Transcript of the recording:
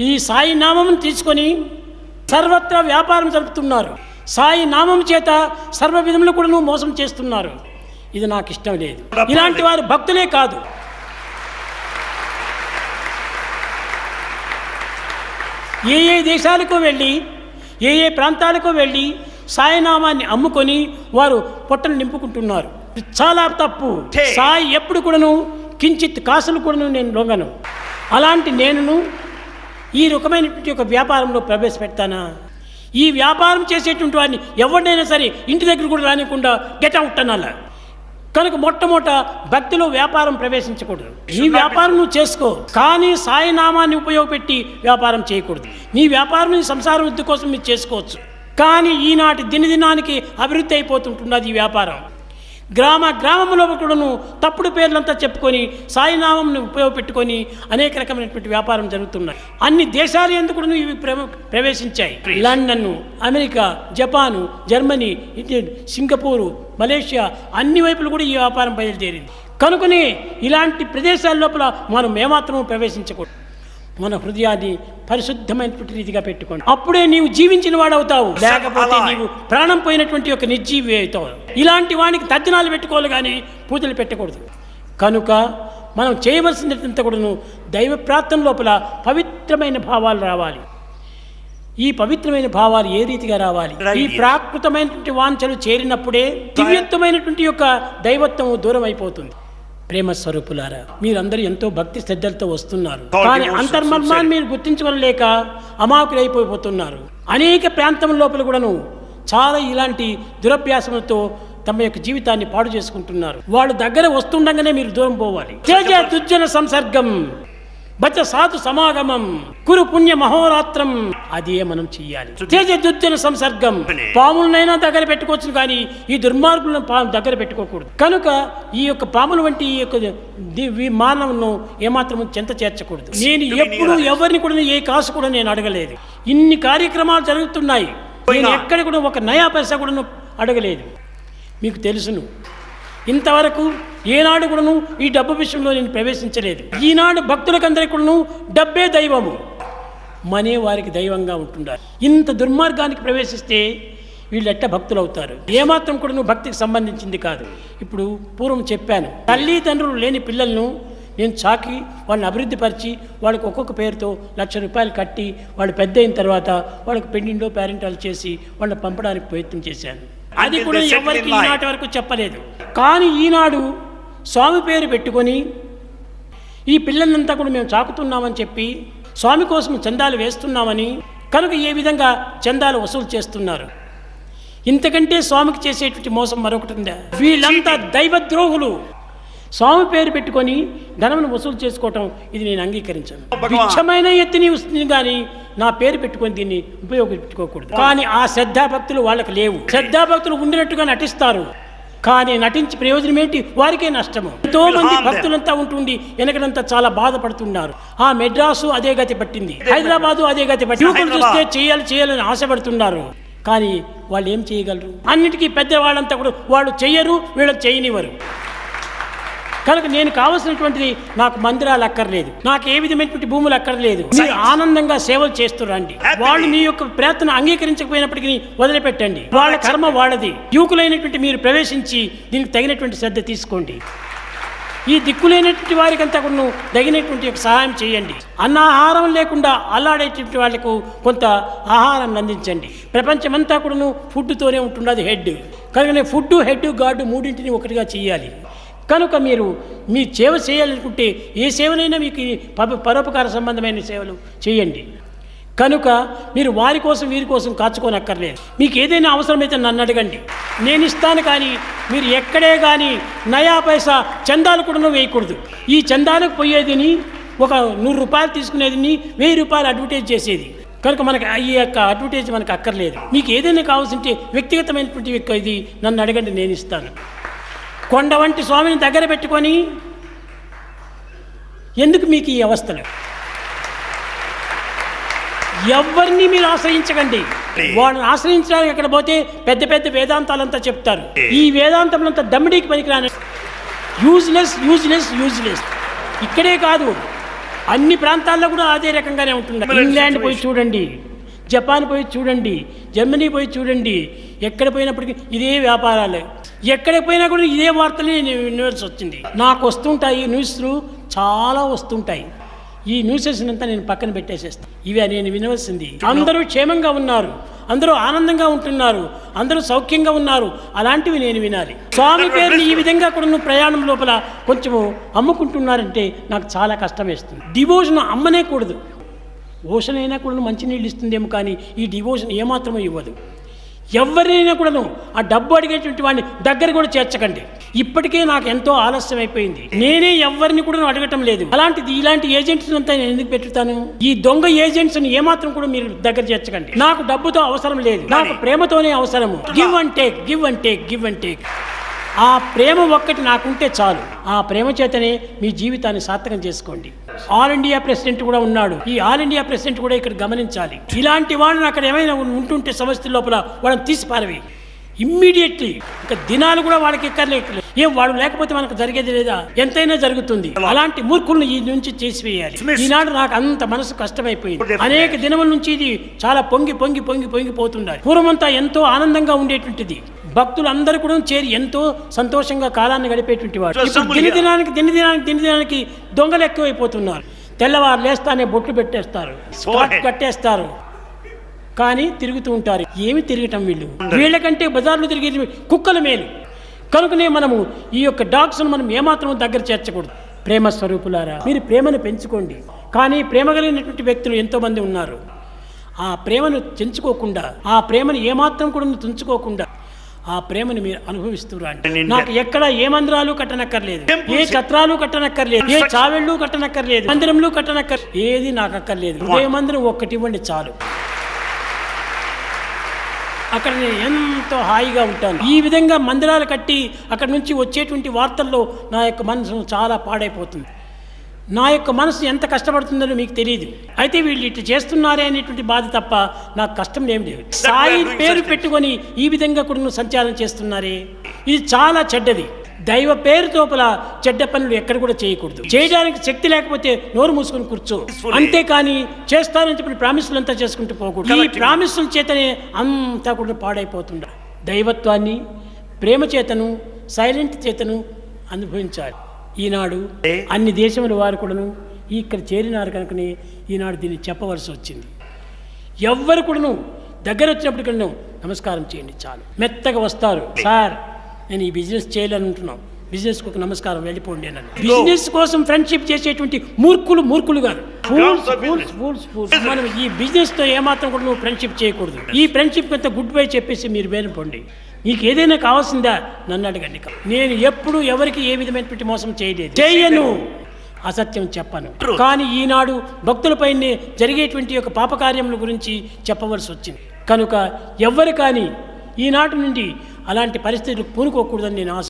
ఈ సాయి నామం తీసుకొని సర్వత్రా వ్యాపారం జరుపుతున్నారు. సాయి నామం చేత సర్వ విధములు కూడా మోసం చేస్తున్నారు. ఇది నాకు ఇష్టం లేదు. ఇలాంటి వారు భక్తులే కాదు. ఏ ఏ దేశాలకు వెళ్ళి ఏ ఏ ప్రాంతాలకు వెళ్ళి సాయినామాన్ని అమ్ముకొని వారు పొట్టలు నింపుకుంటున్నారు. చాలా తప్పు. సాయి ఎప్పుడు కూడాను కించిత్ కాసులు కూడాను నేను లొంగను. అలాంటి నేనును ఈ రకమైనటువంటి ఒక వ్యాపారంలో ప్రవేశపెడతానా? ఈ వ్యాపారం చేసేటువంటి వారిని ఎవరినైనా సరే ఇంటి దగ్గర కూడా రానికుండా గెట్ అవుట్ అనాల? కనుక మొట్టమొదట భక్తిలో వ్యాపారం ప్రవేశించకూడదు. నీ వ్యాపారం నువ్వు చేసుకో. కానీ సాయి నామాన్ని ఉపయోగపెట్టి వ్యాపారం చేయకూడదు. నీ వ్యాపారం నీ సంసార వృద్ధి కోసం మీరు చేసుకోవచ్చు. కానీ ఈనాటి దినదినానికి అభివృద్ధి అయిపోతుంటున్నది ఈ వ్యాపారం. గ్రామ గ్రామంలో కూడాను తప్పుడు పేర్లంతా చెప్పుకొని సాయినామంను ఉపయోగపెట్టుకొని అనేక రకమైనటువంటి వ్యాపారం జరుగుతున్నాయి అన్ని దేశాలు ఎందుకు ఇవి ప్ర- ప్రవేశించాయి. London America Japan Germany Singapore Malaysia అన్ని వైపులు కూడా ఈ వ్యాపారం బయలుదేరింది. కనుకనే ఇలాంటి ప్రదేశాల లోపల మనం ఏమాత్రం ప్రవేశించకూడదు. మన హృదయాన్ని పరిశుద్ధమైనటువంటి రీతిగా పెట్టుకోండి. అప్పుడే నీవు జీవించిన వాడవుతావు. లేకపోతే. నీవు ప్రాణం పోయినటువంటి ఒక నిర్జీవి అవుతావు. ఇలాంటి వానికి తద్దినాలు పెట్టుకోవాలి కానీ పూజలు పెట్టకూడదు. కనుక మనం చేయవలసినంత కూడాను దైవ ప్రార్థన లోపల పవిత్రమైన భావాలు రావాలి. ఈ పవిత్రమైన భావాలు ఏ రీతిగా రావాలి. ఈ ప్రాకృతమైనటువంటి వాంఛలు చేరినప్పుడే దివ్యత్వమైనటువంటి యొక్క దైవత్వం దూరం అయిపోతుంది ప్రేమ స్వరూపులారా మీరందరూ ఎంతో భక్తి శ్రద్ధలతో వస్తున్నారు. కానీ అంతర్మర్మాన్ని. మీరు గుర్తించుకోలేక అమాకులైపోతున్నారు అనేక ప్రాంతం లోపల కూడాను చాలా ఇలాంటి దురభ్యాసములతో తమ యొక్క జీవితాన్ని పాడు చేసుకుంటున్నారు. వాళ్ళు దగ్గర వస్తుండగానే మీరు దూరం పోవాలి. తేజ దుర్జన సంసర్గం. బచ సాధు సమాగమం కురు పుణ్య మహోరాత్రం అదే మనం చెయ్యాలి. తేజ దుర్జన సంసర్గం పాములనైనా దగ్గర పెట్టుకోవచ్చు కానీ ఈ దుర్మార్గులను పా- దగ్గర పెట్టుకోకూడదు. కనుక ఈ యొక్క పాముల వంటి ఈ యొక్క మానవును ఏమాత్రం చెంత చేర్చకూడదు. నేను ఎప్పుడు ఎవరిని కూడా ఏ కాసు కూడా నేను అడగలేదు. ఇన్ని కార్యక్రమాలు జరుగుతున్నాయి. నేను ఎక్కడ కూడా ఒక నయా పైసా కూడా అడగలేదు. మీకు తెలుసును. ఇంతవరకు ఏనాడు కూడాను ఈ డబ్బు విషయంలో నేను ప్రవేశించలేదు. ఈనాడు భక్తులకందరికీ కూడాను డబ్బే దైవము. మనే వారికి దైవంగా ఉంటుండాలి ఇంత దుర్మార్గానికి ప్రవేశిస్తే వీళ్ళు ఎట్ట భక్తులు అవుతారు ఏమాత్రం కూడా నువ్వు భక్తికి సంబంధించింది కాదు. ఇప్పుడు పూర్వం చెప్పాను తల్లిదండ్రులు లేని పిల్లలను నేను చాకి వాళ్ళని అభివృద్ధి పరిచి వాళ్ళకి ఒక్కొక్క పేరుతో లక్ష రూపాయలు కట్టి వాళ్ళు పెద్ద అయిన తర్వాత వాళ్ళకి పెండిండో పేరెంటాలు చేసి వాళ్ళని పంపడానికి ప్రయత్నం చేశాను. అది కూడా ఎవరికి. ఈనాటి వరకు చెప్పలేదు. కానీ ఈనాడు స్వామి పేరు పెట్టుకొని ఈ పిల్లలంతా కూడా మేము చాకుతున్నామని చెప్పి స్వామి కోసం చందాలు వేస్తున్నామని కనుక ఏ విధంగా చందాలు వసూలు చేస్తున్నారు? ఇంతకంటే స్వామికి చేసేటువంటి మోసం మరొకటి ఉందా? వీళ్ళంతా దైవద్రోహులు. స్వామి పేరు పెట్టుకొని ధనమును వసూలు చేసుకోవటం ఇది నేను అంగీకరించను. ఎత్తిని వస్తుంది కానీ నా పేరు పెట్టుకొని దీన్ని ఉపయోగించుకోకూడదు కానీ ఆ శ్రద్ధాభక్తులు వాళ్ళకి లేవు. శ్రద్ధాభక్తులు ఉండినట్టుగా నటిస్తారు. కానీ నటించి ప్రయోజనం ఏంటి? వారికే నష్టము. ఎంతో మంది. భక్తులంతా ఉంటుండి వెనకడంతా చాలా బాధపడుతున్నారు. ఆ మెడ్రాసు అదే గతి పట్టింది. హైదరాబాదు అదే గతి పట్టింది. యువకులు చూస్తే. చేయాలి చేయాలని ఆశపడుతున్నారు. కానీ వాళ్ళు ఏం చేయగలరు? అన్నిటికీ పెద్దవాళ్ళంతా కూడా వాళ్ళు చెయ్యరు వీళ్ళకి చేయనివ్వరు. కనుక నేను కావలసినటువంటిది నాకు మందిరాలు అక్కర్లేదు. నాకు ఏ విధమైనటువంటి భూములు అక్కర్లేదు. మీరు ఆనందంగా సేవలు చేస్తురండి వాళ్ళు మీ యొక్క ప్రయత్నం అంగీకరించకపోయినప్పటికీ వదిలిపెట్టండి. వాళ్ళ కర్మ వాళ్ళది. యువకులైనటువంటి మీరు ప్రవేశించి దీనికి తగినటువంటి శ్రద్ధ తీసుకోండి. ఈ దిక్కులేనటువంటి వారికంతా కూడా తగినటువంటి ఒక సహాయం చేయండి. అన్నాహారం లేకుండా అల్లాడేటువంటి వాళ్ళకు కొంత ఆహారం అందించండి. ప్రపంచమంతా కూడా ఫుడ్తోనే ఉంటున్నది హెడ్. కనుక ఫుడ్ హెడ్ గాడ్ మూడింటిని ఒకటిగా చేయాలి. కనుక మీరు మీ సేవ చేయాలనుకుంటే ఏ సేవనైనా మీకు ప- పరోపకార సంబంధమైన సేవలు చేయండి. కనుక మీరు వారి కోసం వీరి కోసం కాచుకోనక్కర్లేదు. మీకు ఏదైనా అవసరమైతే నన్ను అడగండి. నేను ఇస్తాను కానీ మీరు ఎక్కడే కానీ నయా పైసా చందాలు కూడా వేయకూడదు. ఈ చందాలకు పోయేదిని ఒక నూరు రూపాయలు తీసుకునేదిని వెయ్యి రూపాయలు అడ్వర్టైజ్ చేసేది. కనుక మనకి ఈ యొక్క అడ్వర్టైజ్ మనకు అక్కర్లేదు. మీకు ఏదైనా కావాల్సింటే వ్యక్తిగతమైనటువంటి ఇది నన్ను అడగండి నేను ఇస్తాను. కొండ వంటి స్వామిని దగ్గర పెట్టుకొని ఎందుకు మీకు ఈ అవస్థలు? ఎవరిని మీరు ఆశ్రయించకండి. వాళ్ళని ఆశ్రయించడానికి అక్కడ పోతే పెద్ద పెద్ద వేదాంతాలంతా చెప్తారు. ఈ వేదాంతములంతా దమ్మిడీకి పనికిరాని యూజ్లెస్ యూజ్లెస్ యూజ్లెస్. ఇక్కడే కాదు అన్ని ప్రాంతాల్లో కూడా అదే రకంగానే Similar ఇంగ్లాండ్ పోయి. చూడండి జపాన్ పోయి చూడండి జర్మనీ పోయి చూడండి ఎక్కడ పోయినప్పటికీ ఇదే వ్యాపారాలే. ఎక్కడ పోయినా కూడా ఇదే వార్తలే నేను వినవలసి వచ్చింది. నాకు వస్తుంటాయి న్యూస్లు చాలా వస్తుంటాయి. ఈ న్యూసెస్ అంతా నేను పక్కన పెట్టేసేస్తాను ఇవి నేను వినవలసింది. అందరూ క్షేమంగా ఉన్నారు. అందరూ ఆనందంగా ఉంటున్నారు. అందరూ సౌఖ్యంగా ఉన్నారు. అలాంటివి నేను వినాలి. స్వామి పేరుని ఈ విధంగా కూడా ప్రయాణం లోపల కొంచెము అమ్ముకుంటున్నారంటే నాకు చాలా కష్టం వేస్తుంది డివోషన్ అమ్మనే కూడదు. ఓషన్ అయినా కూడా మంచినీళ్ళు ఇస్తుందేమో కానీ ఈ డివోషన్ ఏమాత్రమూ ఇవ్వదు. ఎవరైనా కూడాను ఆ డబ్బు అడిగేటువంటి వాడిని దగ్గర కూడా చేర్చకండి. ఇప్పటికే నాకు ఎంతో ఆలస్యం అయిపోయింది. నేనే ఎవరిని కూడా అడగటం లేదు. అలాంటిది ఇలాంటి ఏజెంట్స్ అంతా నేను ఎందుకు పెట్టుతాను? ఈ దొంగ ఏజెంట్స్ ఏమాత్రం కూడా మీరు దగ్గర చేర్చకండి. నాకు డబ్బుతో అవసరం లేదు. నాకు ప్రేమతోనే అవసరము. Give and take give and take give and take ఆ ప్రేమ ఒక్కటి నాకుంటే చాలు. ఆ ప్రేమ చేతనే మీ జీవితాన్ని సార్థకం చేసుకోండి. ఆల్ ఇండియా ప్రెసిడెంట్ కూడా ఉన్నాడు. ఈ ఆల్ ఇండియా ప్రెసిడెంట్ కూడా ఇక్కడ గమనించాలి. ఇలాంటి వాళ్ళని అక్కడ ఏమైనా ఉంటుంటే సమస్య లోపల వాళ్ళని తీసి పారవి ఇమ్మీడియట్లీ ఇక దినాలు కూడా వాళ్ళకి ఎక్కర్లే ఏం వాడు లేకపోతే మనకు జరిగేది లేదా? ఎంతైనా జరుగుతుంది. అలాంటి మూర్ఖులను ఈ నుంచి చేసివేయాలి ఈనాడు నాకు అంత మనసు కష్టమైపోయింది. అనేక దినముల నుంచి ఇది చాలా పొంగి పొంగి పొంగి పొంగిపోతున్నారు పూర్వమంతా ఎంతో ఆనందంగా ఉండేటువంటిది. భక్తులు అందరూ కూడా చేరి ఎంతో సంతోషంగా కాలాన్ని గడిపేటువంటి వాడు ఇప్పుడు దినదినానికి దినదినానికి దినదినానికి దొంగలు ఎక్కువైపోతున్నారు. తెల్లవారు లేస్తానే బొట్లు పెట్టేస్తారు కట్టేస్తారు. కానీ తిరుగుతూ ఉంటారు. ఏమి తిరగటం వీళ్ళు? వీళ్ళకంటే బజార్లో తిరిగేది కుక్కల మేలు. కనుకనే మనము ఈ యొక్క డాగ్స్ను మనం ఏమాత్రం దగ్గర చేర్చకూడదు. ప్రేమ స్వరూపులారా మీరు ప్రేమను పెంచుకోండి. కానీ ప్రేమ కలిగినటువంటి వ్యక్తులు ఎంతోమంది ఉన్నారు. ఆ ప్రేమను తెంచుకోకుండా ఆ ప్రేమను ఏమాత్రం కూడా తుంచుకోకుండా ఆ ప్రేమను మీరు అనుభవిస్తూ రండి నాకు ఎక్కడ ఏ మందిరాలు కట్టనక్కర్లేదు ఏ ఛత్రాలు కట్టనక్కర్లేదు ఏ చావెళ్ళు కట్టనక్కర్లేదు మందిరంలు కట్టనక్కర్ ఏది నాకు అక్కర్లేదు హృదయ మందిరం ఒక్కటి ఇవ్వండి చాలు. అక్కడ నేను ఎంతో హాయిగా ఉంటాను. ఈ విధంగా మందిరాలు కట్టి అక్కడ నుంచి వచ్చేటువంటి వార్తల్లో నా యొక్క మనసు చాలా పాడైపోతుంది. నా యొక్క మనసు ఎంత కష్టపడుతుందో మీకు తెలియదు అయితే వీళ్ళు ఇట్లా చేస్తున్నారే అనేటువంటి బాధ తప్ప నాకు కష్టం ఏం లేదు. సాయి పేరు పెట్టుకొని ఈ విధంగా కూడా నువ్వు సంచారం చేస్తున్నారే? ఇది చాలా చెడ్డది. దైవ పేరు తోపల చెడ్డ పనులు ఎక్కడ కూడా చేయకూడదు. చేయడానికి శక్తి లేకపోతే నోరు మూసుకొని కూర్చో. అంతేకాని చేస్తానని చెప్పిన ప్రామిసులు అంతా చేసుకుంటూ పోకూడదు ఈ ప్రామిసుల చేతనే అంతా కూడా పాడైపోతుండ. దైవత్వాన్ని ప్రేమ చేతను సైలెంట్ చేతను అనుభవించాలి. ఈనాడు అన్ని దేశముల వారు కూడాను ఇక్కడ చేరినారు కనుకనే ఈనాడు దీన్ని చెప్పవలసి వచ్చింది. ఎవ్వరు కూడాను దగ్గర వచ్చినప్పటికీ నమస్కారం చేయండి చాలు. మెత్తగా వస్తారు. సార్ నేను ఈ బిజినెస్ చేయాలనుకుంటున్నాం బిజినెస్ ఒక నమస్కారం వెళ్ళిపోండి అని బిజినెస్ కోసం ఫ్రెండ్షిప్ చేసేటువంటి మూర్ఖులు మూర్ఖులు కాదు. మనం ఈ బిజినెస్తో ఏమాత్రం కూడా నువ్వు ఫ్రెండ్షిప్ చేయకూడదు. ఈ ఫ్రెండ్షిప్ అంతా గుడ్ బై చెప్పేసి మీరు వేరుపోండి మీకు ఏదైనా కావాల్సిందా? నన్ను అడగండి నేను ఎప్పుడు ఎవరికి ఏ విధమైనటువంటి మోసం చేయలేదు. చేయను. అసత్యం చెప్పను. కానీ ఈనాడు భక్తులపై జరిగేటువంటి యొక్క పాపకార్యముల గురించి చెప్పవలసి వచ్చింది. కనుక ఎవ్వరు కానీ ఈనాటి నుండి అలాంటి పరిస్థితులు పూనుకోకూడదని నేను ఆశ